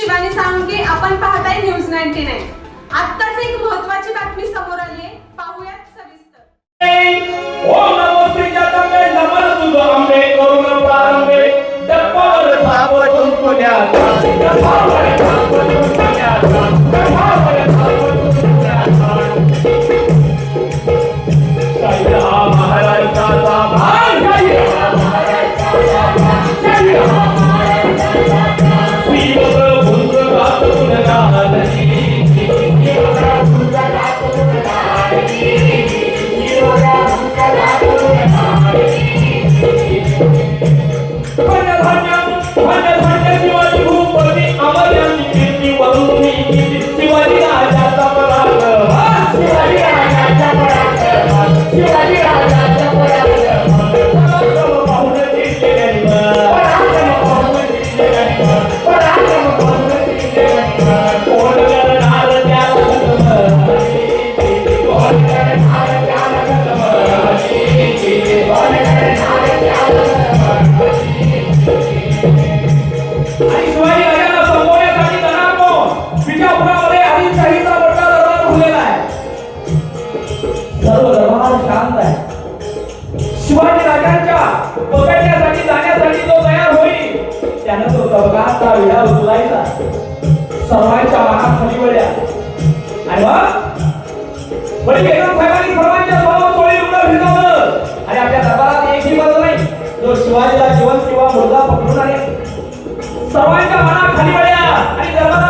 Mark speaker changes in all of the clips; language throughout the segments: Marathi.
Speaker 1: शिवानी सांगे आपण पाहताय न्यूज नाईन्टी नाईन. आत्ताच एक महत्वाची बातमी समोर आली आहे पाहूयात सविस्तर.
Speaker 2: बसलेला आहे. सर्व दरबार शांत आहे. शिवाजी राजांच्या पकडण्यासाठी जाण्यासाठी तो तयार होईल त्यानं तो दबगाचा विडा उचलायचा. सर्वांच्या मनात खाली वळल्या आणि मग? म्हणजे वडील बेगम साहेबांनी सर्वांच्या सर्व तोळी उघडं भिजवलं. आणि आपल्या दरबारात एकही मत नाही. जो शिवाजीला जीवन किंवा मुलगा पकडून आणेल. सर्वांच्या मनात खाली पडल्या आणि दरबारात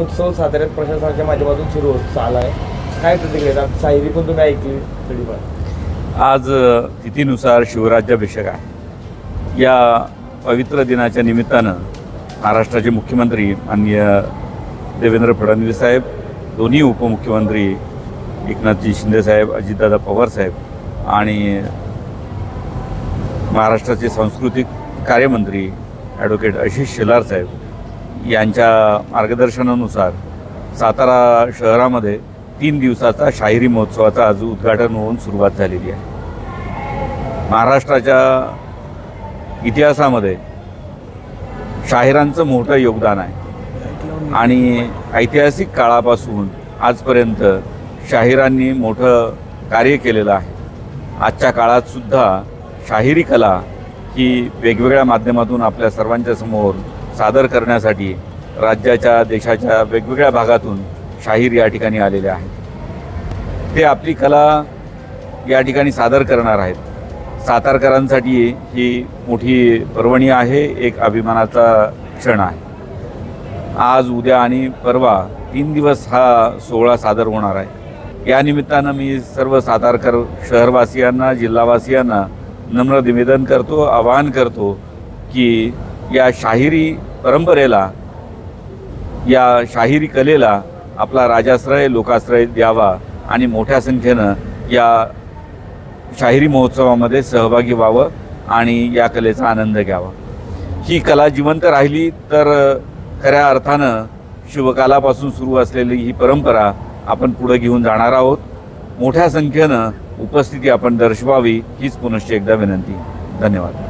Speaker 3: उत्सव साताऱ्यात प्रशासनाच्या माध्यमातून सुरू होत चालला आहे काय प्रतिक्रिया? साहिरी पण तुम्ही ऐकली थोडीफार
Speaker 4: आज तिथीनुसार शिवराज्याभिषेक आहे. या पवित्र दिनाच्या निमित्तानं महाराष्ट्राचे मुख्यमंत्री माननीय देवेंद्र फडणवीस साहेब दोन्ही उपमुख्यमंत्री एकनाथजी शिंदेसाहेब अजितदादा पवारसाहेब आणि महाराष्ट्राचे सांस्कृतिक कार्यमंत्री ॲडव्होकेट आशिष शेलार साहेब यांच्या मार्गदर्शनानुसार सातारा शहरामध्ये तीन दिवसाचा शाहिरी महोत्सवाचा आज उद्घाटन होऊन सुरुवात झालेली आहे. महाराष्ट्राच्या इतिहासामध्ये शाहिरांचं मोठं योगदान आहे. आणि ऐतिहासिक काळापासून आजपर्यंत शाहिरांनी मोठं कार्य केलेलं आहे. आजच्या काळातसुद्धा शाहिरी कला ही वेगवेगळ्या माध्यमातून आपल्या सर्वांच्या समोर सादर करण्यासाठी राज्याच्या देशाच्या वेगवेगळ्या भागातून शाहीर या ठिकाणी आलेले आहेत. ते आपली कला या ठिकाणी सादर करणार आहेत. सातारकरांसाठी ही मोठी पर्वणी आहे एक अभिमानाचा क्षण आहे. आज उद्या आणि परवा तीन दिवस हा सोहळा सादर होणार आहे. या निमित्तानं मी सर्व सातारकर शहरवासियांना जिल्हावासियांना नम्र निवेदन करतो आवाहन करतो की या शाहिरी परंपरेला या शाहिरी कलेला आपला राजाश्रय लोकाश्रय द्यावा आणि मोठ्या संख्येनं या शाहिरी महोत्सवामध्ये सहभागी व्हावं आणि या कलेचा आनंद घ्यावा. ही कला जिवंत राहिली तर खऱ्या अर्थानं शिवकालापासून सुरू असलेली ही परंपरा आपण पुढे घेऊन जाणार आहोत. मोठ्या संख्येनं उपस्थिती आपण दर्शवावी हीच पुनश्च एकदा विनंती. धन्यवाद.